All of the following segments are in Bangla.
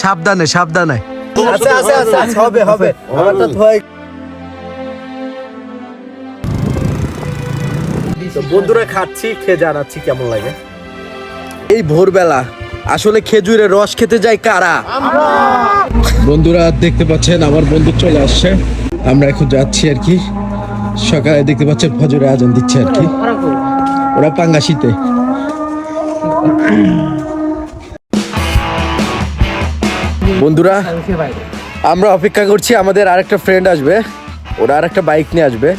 সাবধানে সাবধানে। আচ্ছা আচ্ছা আচ্ছা হবে হবে। বন্ধুরা খাচ্ছি খেয়ে জানাচ্ছি কেমন লাগে? এই ভোরবেলা আসলে খেজুরের রস খেতে যায় কারা? বন্ধুরা দেখতে পাচ্ছেন আমার বন্ধু চলে আসছে। আমরা এখন যাচ্ছি আর কি। সকালে দেখতে পাচ্ছেন ফজরে আজান দিচ্ছে আর কি। ওরা পাঙ্গাসিতে। বন্ধুরা আমরা অপেক্ষা করছি আমাদের আরেকটা ফ্রেন্ড আসবে। ওরা আরেকটা বাইক নিয়ে আসবে।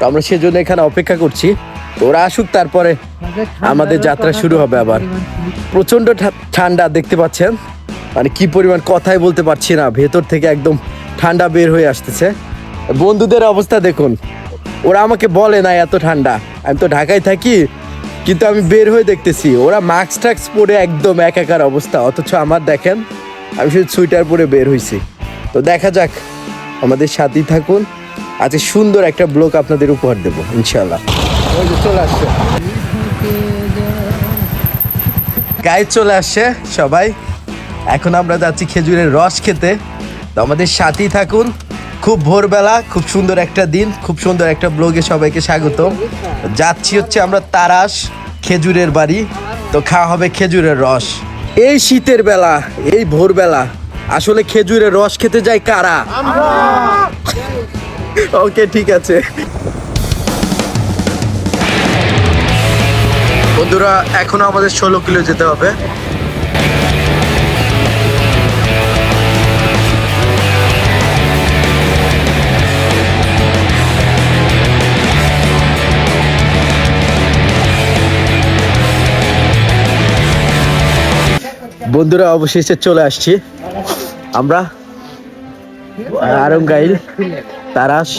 তো আমরা সেজন্য এখানে অপেক্ষা করছি। তো ওরা আসুক তারপরে আমাদের যাত্রা শুরু হবে আবার। প্রচণ্ড ঠা- ঠান্ডা দেখতে পাচ্ছেন? মানে কি পরিমাণ কথাই বলতে পারছি না। ভেতর থেকে একদম ঠান্ডা বের হয়ে আসতেছে। বন্ধুদের অবস্থা দেখুন। ওরা আমাকে বলে না এত ঠান্ডা। আমি তো ঢাকায় থাকি কিন্তু আমি বের হয়ে দেখতেছি। ওরা মাস্ক টাক্স পরে একদম একাকার অবস্থা। অথচ আমার দেখেন আমি শুধু সুইটার পরে বের হয়েছি তো দেখা যাক, আমাদের সাথেই থাকুন। আজকে সুন্দর একটা ব্লগ আপনাদের উপহার দেবো ইনশাল্লাহ চলে আসছে। গায়ে চলে আসছে সবাই। এখন আমরা যাচ্ছি খেজুরের রস খেতে। তো আমাদের সাথেই থাকুন। খুব ভোরবেলা, খুব সুন্দর একটা দিন, খুব সুন্দর একটা ব্লগে সবাইকে স্বাগত যাচ্ছি হচ্ছে আমরা তারাস, খেজুরের বাড়ি। তো খাওয়া হবে খেজুরের রস। এই শীতের বেলা, এই ভোরবেলা, আসলে খেজুরের রস খেতে যায় কারা? ওকে, ঠিক আছে। বন্ধুরা, এখনও আমাদের ষোলো কিলো যেতে হবে। বন্ধুরা, অবশেষে চলে আসছি। আমরা আরঙ্গাইল তারাস,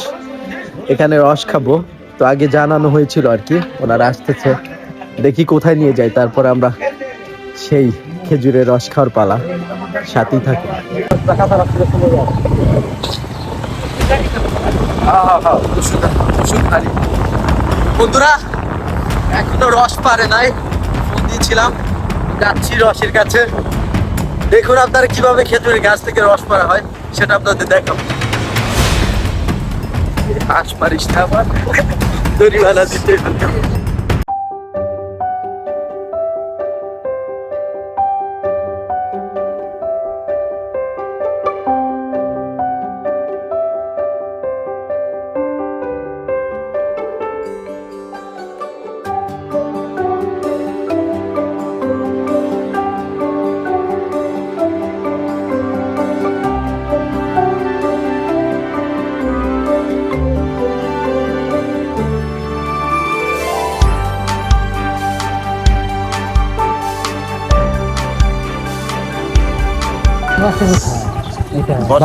এখানে রস খাব। তো আগে জানানো হয়েছিল আর কি, ওনারা আসতেছে। দেখি কোথায় নিয়ে যায়, তারপর আমরা সেই খেজুরের রস খাওয়ার পালা, সাথেই থাকি। বন্ধুরা, এখনও রস পারে নাই, ফোন দিয়েছিলাম। যাচ্ছি রসের কাছে। দেখুন আপনারা কীভাবে খেজুরের গাছ থেকে রস করা হয়, সেটা আপনাদের দেখাবো। হাঁস পারিস না আমার। দড়িওয়ালা দিতে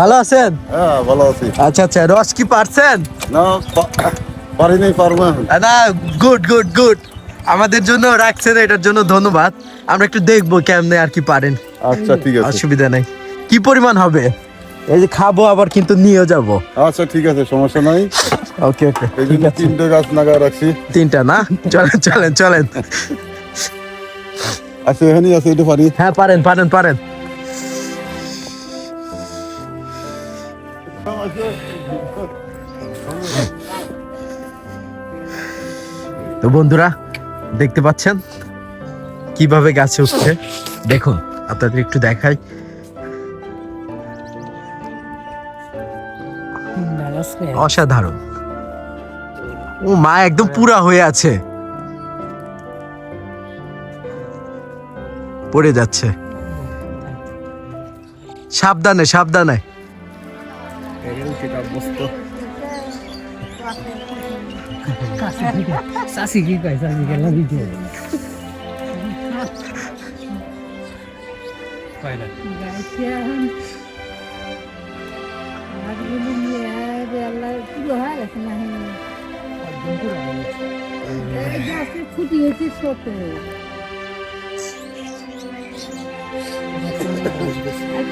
ভালো আছেন? হ্যাঁ ভালো আছি। আচ্ছা আচ্ছা রস কি পারছেন? না পারি নাই পারব না। গুড গুড গুড আমাদের জন্য রাখছেন এটার জন্য ধন্যবাদ। আমরা একটু দেখব কেমনে আর কি পারেন। আচ্ছা ঠিক আছে। অসুবিধা নেই। কি পরিমাণ হবে? এই যে খাব আবার কিন্তু নিয়ে যাব। আচ্ছা ঠিক আছে সমস্যা নাই। ওকে ওকে এই জন্য তিনটে গাছ নাগায় রাখছি। তিনটা না? চলেন চলেন চলেন। আচ্ছা এখানেই আছে এটা পারি। হ্যাঁ পারেন পারেন পারেন। তো বন্ধুরা, দেখতে পাচ্ছেন? কীভাবে গাছে উঠছে? দেখুন, আপনাদের একটু দেখাই। অসাধারণ। ও মা, একদম পুরা হয়ে আছে। পড়ে যাচ্ছে। সাবধানে সাবধানে। Sasi কি কয়? সাসি গেলাম ভিডিও। খুঁটি হয়েছে ছোট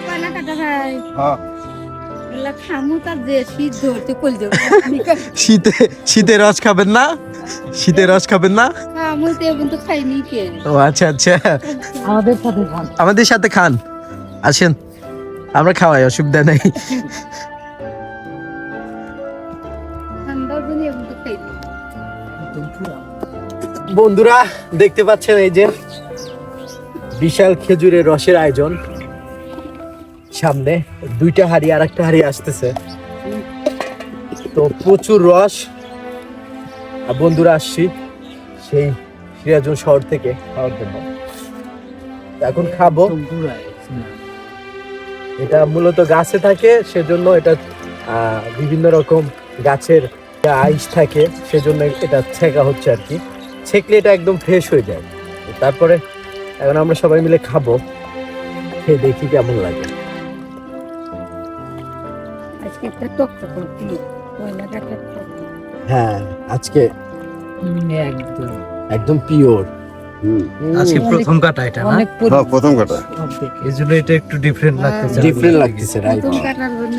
পালা কাটা ভাই। হ্যাঁ। শীত শীতে রস খাবেন না? শীতে রস খাবেন না? খামু তো এখন তো খাইনি কে? ও আচ্ছা আচ্ছা। আমাদের সাথে খান। আমাদের সাথে খান। আসেন। আমরা খাওয়াই অসুবিধা নেই। বন্ধুরা দেখতে পাচ্ছেন এই যে বিশাল খেজুরের রসের আয়োজন। সামনে দুইটা হাড়ি আর একটা হাড়ি আসতেছে। তো প্রচুর রস। আর বন্ধুরা, আসছি সেই সিরাজুল শহর থেকে খাওয়ার জন্য। এখন খাব। এটা মূলত গাছে থাকে, সেজন্য এটা বিভিন্ন রকম গাছের আইস থাকে, সেজন্য এটা ছেঁকা হচ্ছে আর কি। ছেঁকলে এটা একদম ফ্রেশ হয়ে যায়। তারপরে এখন আমরা সবাই মিলে খাব। খেয়ে দেখি কেমন লাগে। আজকে একটা টক টক করতে পয়লা হ্যাঁ আজকে একদম। একদম পিওর আজকে প্রথম কাটা এটা না? হ্যাঁ প্রথম কাটা। এই জন্য এটা একটু ডিফারেন্ট লাগতেছে ডিফারেন্ট লাগতেছে রাইট প্রথম কাটার জন্য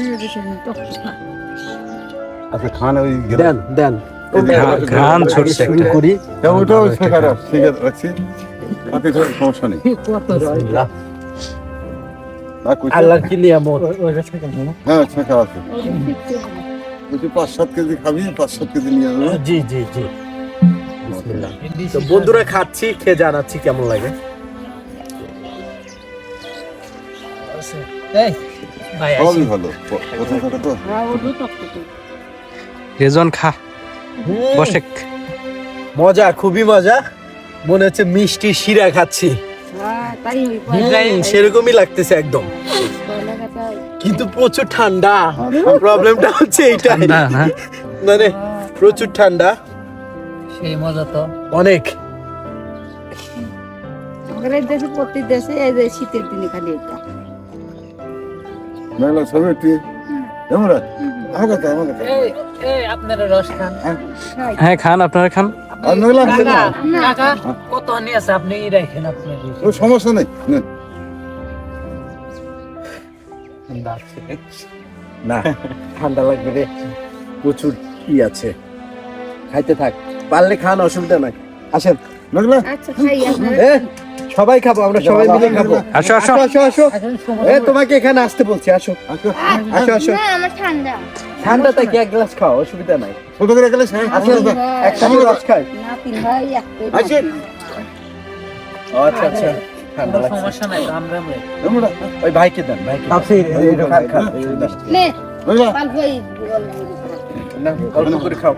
আচ্ছা খান ওই দেন দেন। ঘ্রাণ- ছড়ছে একটা। করি। ওটাও শেখা ঠিক আছে রাখছি। তাতে কোনো সমস্যা নেই। কত বিসমিল্লাহ। আল্লাহর কি নিয়ামত? হ্যাঁ আছে। বলছি পাঁচ সাত কেজি খাবি পাঁচ সাত কেজি নিয়ে যাব জি জি জি। তো বন্ধুরা খাচ্ছি খেয়ে জানাচ্ছি কেমন লাগে? এই সবই ভালো। রেজন খা। বসে। মজা খুবই মজা। মনে হচ্ছে মিষ্টি শিরা খাচ্ছি। সেরকমই লাগতেছে একদম। কিন্তু প্রচুর ঠান্ডা। প্রবলেমটা হচ্ছে এইটাই। না না মানে প্রচুর ঠান্ডা। সেই মজা তো। অনেক। আমাদের দেশে প্রতি দেশে এই যে শীতের দিনে খালি এটা। মেলা আমার এই আপনারা রস খান। হ্যাঁ খান আপনারা খান। কত আছে? আপনি রাখেন আপনি সমস্যা নেই না ঠান্ডা লাগবে রে। প্রচুর কি আছে। খাইতে থাক। পারলে খান অসুবিধা নাই। আসেন। আচ্ছা খাই সবাই খাব আমরা সবাই মিলে খাব। আসো আসো। আসো আসো এ তোমাকে এখানে আসতে বলছি আসো। আচ্ছা আসো আসো। না আমার ঠান্ডা। ঠান্ডাটা কি এক গ্লাস খাও অসুবিধা নাই। ছোট করে গেলে আসেন একসাথে রস খাই। না তিন ভাই একটাই আসেন। আচ্ছা আচ্ছা। ঠান্ডা লাগছে। সমস্যা নাই আমরা আমরা ওই ভাইকে দেন ভাইকে এই যে খান, খান, এই যে দেন। নে পাল ভাই না, অল্প করে খাও।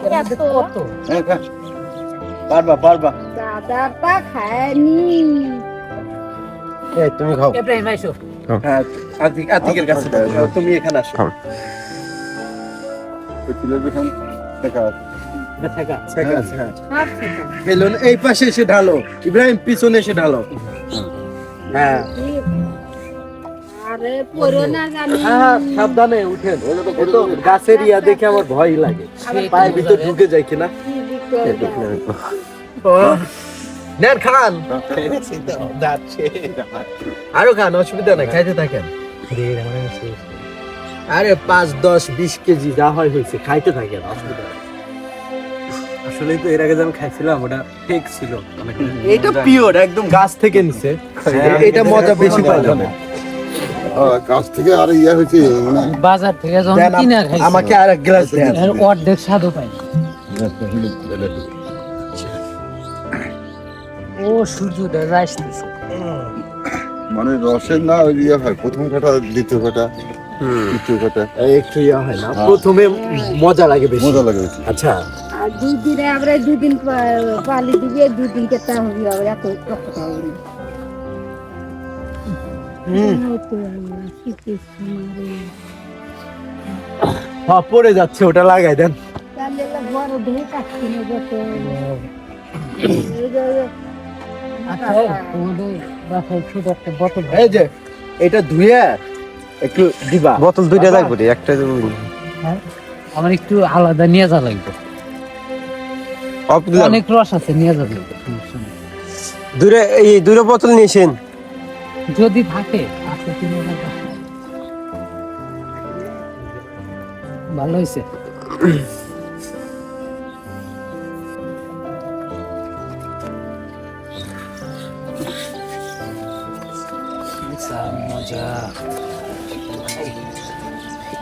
কত হ্যাঁ খা। পারবা পারবা দাদাটা খায়নি এই তুমি খাও। ইব্রাহিম আইসো। হ্যাঁ আতিক আতিকের কাছে দাও। তুমি এখানে আসো। খাও। হ্যাঁ। খেতে বেলুন এই পাশে এসে ঢালো। ইব্রাহিম পিছনে এসে ঢালো। হ্যাঁ। আরে পড়ো না জানি। হ্যাঁ সাবধানে উঠেন। গাছের ইয়া দেখে আমার ভয় লাগে। পায়ের ভিতর ঢুকে যায় কিনা। নেন খান। আরও খান অসুবিধা নাই খাইতে থাকেন। আরে পাঁচ দশ বিশ কেজি যা হয় হয়েছে খাইতে থাকেন অসুবিধা আসলে তো এর আগে যখন খাইছিলাম ওটা ফেক ছিল। এটা পিওর একদম গাছ থেকে নিছে। এটা মজা বেশি হ্যাঁ, গাছ থেকে আর ইয়ে হয়েছে মানে বাজার থেকে যখন কিনা খাইছি। আমাকে আর এক গ্লাস দেন অর্ধেক স্বাদও ও সূর্যটা মানে রসের না ওই ইয়ে হয় প্রথম কাটা দ্বিতীয় কাটা তৃতীয় কাটা একটু ইয়া হয় না প্রথমে মজা লাগে বেশি। মজা লাগে বেশি। আচ্ছা। আর দুদিনে আমরা দুদিন পা- পালি দিবে দুদিন কেটে হবে এত কষ্ট হবে। না হ্যাঁ পড়ে যাচ্ছে ওটা লাগাই দেন। বড় ধুয়ে কাটছি না বসে আচ্ছা তোমাদের বাসায় ছোট একটা বোতল। এই যে এটা ধুয়ে একটু দিবা। বোতল দুইটা লাগবে রে, একটা হ্যাঁ? আমার একটু আলাদা নিয়ে যা লাগবে। অনেক রস আছে নিয়ে যা লাগবে সমস্যা দূরে এই দূরে বোতল নিয়েছেন যদি থাকে ভালো হয়েছে।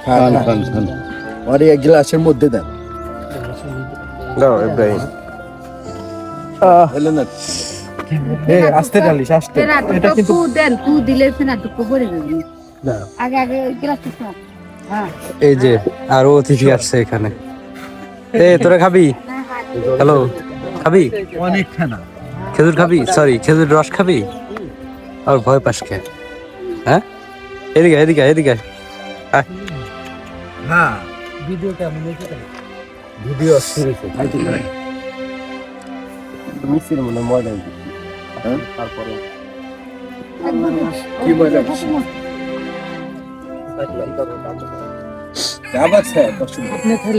খান খান খান। আর এক গ্লাসের মধ্যে দেন। দাও ইব্রাহিম না। এ আস্তে ডালিস আস্তে। এটা কিন্তু দেন তু দিলে ফের আর টুকু ভরে আগে আগে গ্লাস হ্যাঁ। এই যে আরও অতিথি আসছে এখানে। এ তোরা খাবি? হ্যালো খাবি? অনেক খানা খেজুর খাবি? সরি খেজুর রস খাবি? আর ভয় পাস কে? হ্যাঁ? এদিকে এদিকে এদিকে। আয়। আয়। হ্যাঁ ভিডিও কেমন হয়েছে ভিডিও অস্থির হয়েছে। খাইতে খাই মিষ্টির মনে ময়দা হ্যাঁ? তারপরে কি মজা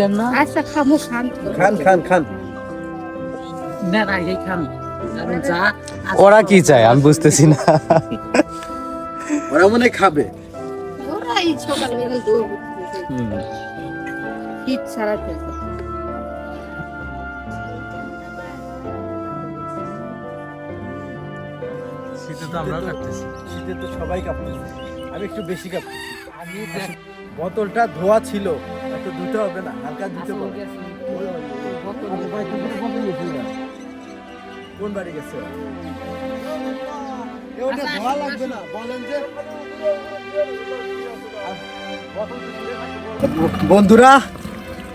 না? আচ্ছা না না ওরা কি চায়? আমি বুঝতেছি না। ওরা মনে খাবে। ওরা সকালবেলা দৌড় শীত ছাড়া খেয়েছে শীতে তো আমরাও কাটতেছি শীতে তো সবাই কাঁপতেছে। আমি একটু বেশি কাঁপতেছি। আমি বোতলটা ধোয়া ছিল এত ধুতে হবে না হালকা ধুতে হবে। কোন বাড়ি গেছে? ওটা ধোয়া লাগবে না বলেন যে বন্ধুরা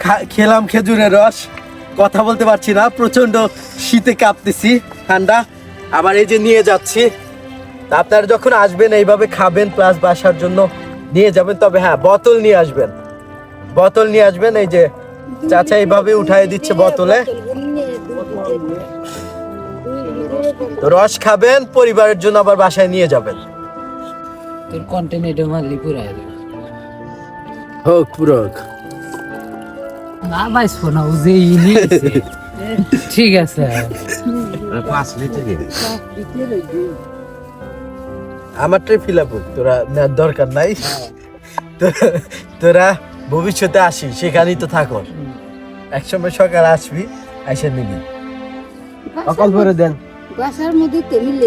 খা- খেলাম খেজুরের রস কথা বলতে পারছি না প্রচণ্ড শীতে কাঁপতেছি ঠান্ডা আবার এই যে নিয়ে যাচ্ছি আপনারা যখন আসবেন এইভাবে খাবেন প্লাস বাসার জন্য নিয়ে যাবেন তবে হ্যাঁ বোতল নিয়ে আসবেন বোতল নিয়ে আসবেন এই যে চাচা এইভাবে উঠাই দিচ্ছে বোতলে তো রস খাবেন পরিবারের জন্য আবার বাসায় নিয়ে যাবেন। তোর কন্টেন্ট এটা মারলি হোক পুরো না ভাই শোনা ও যে ই নিয়েছে। ঠিক আছে। আমারটাই ফিল আপ তোরা নেওয়ার দরকার নাই। তো- তোরা ভবিষ্যতে আসি সেখানেই তো থাকো একসময় সকাল আসবি এসে নিবি। সকাল করে দেন। বাসার মধ্যে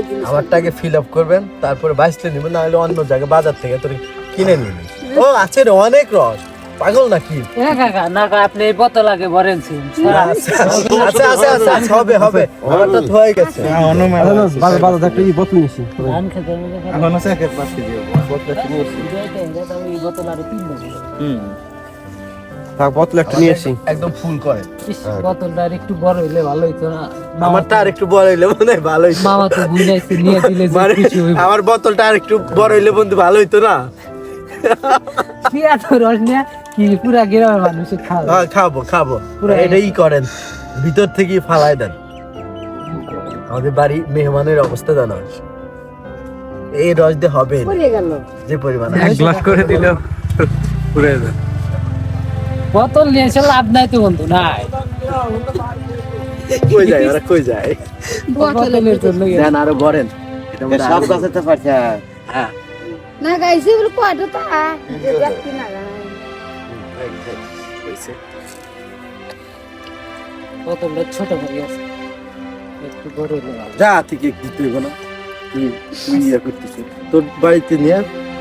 জিনিস আমারটাকে ফিল আপ করবেন তারপরে বাইসলে নিবেন না হলে অন্য জায়গায় বাজার থেকে তোর কিনে নিবি ও আছে রে অনেক রস। পাগল নাকি? কাকা না কাকা আপনি এই বোতল আগে ভরেনছি আছে আছে আছে আছে, আছে, হবে হবে। আমারটা তো হয়ে গেছে। বাজার একটা বোতল নিছি ধান খেতে না। এখন আছে এক পাশে দিয়ে দুইটাই দাদা, এই বোতল আরও তিন বছর। থাক বোতল একটা নিয়ে আসি। একদম ফুল করে। বোতলটা আর একটু বড় হইলে ভালো হইতো না। আমারটা আর একটু বড় হইলে মনে হয় ভালো হইতো। মামা তো বুঝাইছে নিয়ে দিলে যে মানে হইব। আমার বোতলটা আর একটু বড় হইলে বন্ধু ভালো হইতো না। কি এত রস নিয়ে কি পুরা গ্রামের খাওয়া হ্যাঁ খাব খাব। এটাই করেন ভিতর থেকে ফালাই দেন। আমাদের বাড়ি মেহমানের অবস্থা জানা এই রস দিয়ে হবে যে পরিমাণ। এক গ্লাস করে দিলেও পুরে যাবে। বোতল নিয়ে এসে লাভ নাই তো বন্ধু নাই। কই যায় ওরা কই যায়? বোতলের জন্য দেন আরও ভরেন সব কাছে তো পারছে হ্যাঁ। না গাইছে বলে কয়টা তা দেখতে না বোতলটা ছোট হয়ে গেছে। একটু বড় যা থেকে দিতে হইব না। তুই তুই ইয়ে করতেছিস। তোর বাড়িতে নিয়ে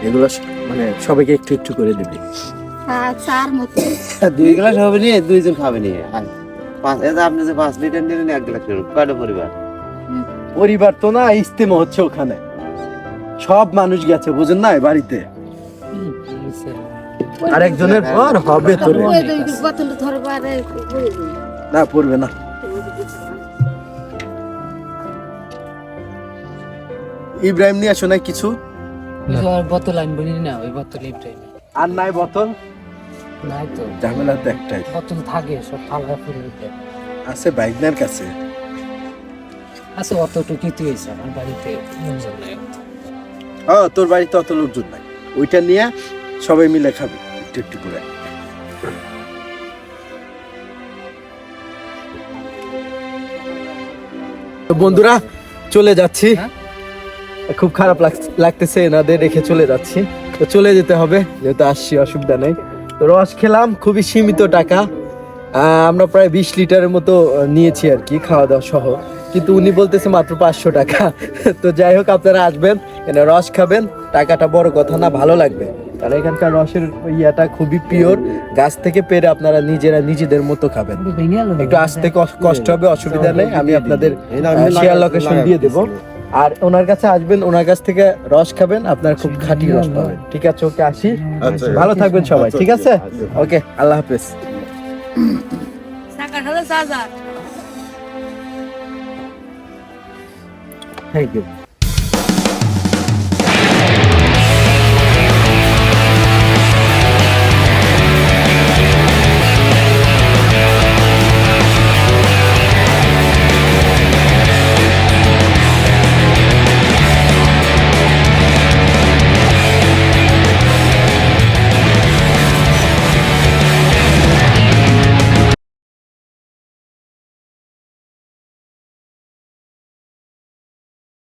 এগুলো মানে সবাইকে একটু একটু করে দিবি। চার মতো দুই গ্লাস হবে নি দুইজন খাবে নি পাঁচ এটা আপনি যে পাঁচ লিটার নিলেন এক গ্লাস কয়টা পরিবার? পরিবার তো না ইস্তেমা হচ্ছে ওখানে। সব মানুষ গেছে বুঝেন না বাড়িতে। আর একজনের পর হবে তো। না পড়বে না। ইব্রাহিম নিয়ে আসো নাই কিছু? বোতল আনব না ওই বোতল ইফটাই আর নাই বোতল? নাই তো। ঝামেলা তো একটাই। বোতল থাকে সব ফালকা ফুলে আছে বাইকনার কাছে? আচ্ছা অতটুকু হয়েছে আমার বাড়িতে লোকজন নাই। ও তোর বাড়িতে অত লোকজন নাই। ওইটা নিয়ে সবাই মিলে খাবে একটু একটু করে। বন্ধুরা চলে যাচ্ছি। হ্যাঁ? খুব খারাপ লাগ- লাগতেছে এনাদের রেখে চলে যাচ্ছি। তো চলে যেতে হবে যেহেতু আসছি অসুবিধা নেই। রস খেলাম খুবই সীমিত টাকা। আমরা প্রায় বিশ লিটারের মতো নিয়েছি আর কি খাওয়া দাওয়া সহ। কিন্তু উনি বলতেছে মাত্র পাঁচশো টাকা। তো যাই হোক আপনারা আসবেন এখানে রস খাবেন। টাকাটা বড় কথা না ভালো লাগবে। কারণ এখানকার রসের ইয়াটা খুবই পিওর গাছ থেকে পেরে আপনারা নিজেরা নিজেদের মতো খাবেন। একটু আসতে কষ্ট হবে অসুবিধা নেই। আমি আপনাদের শেয়ার লোকেশন দিয়ে দেব। আর ওনার কাছে আসবেন ওনার কাছ থেকে রস খাবেন আপনার খুব খাঁটি রস পাবেন। ঠিক আছে ওকে আসি। আচ্ছা। ভালো থাকবেন সবাই ঠিক আছে? ওকে আল্লাহ হাফেজ। Thank you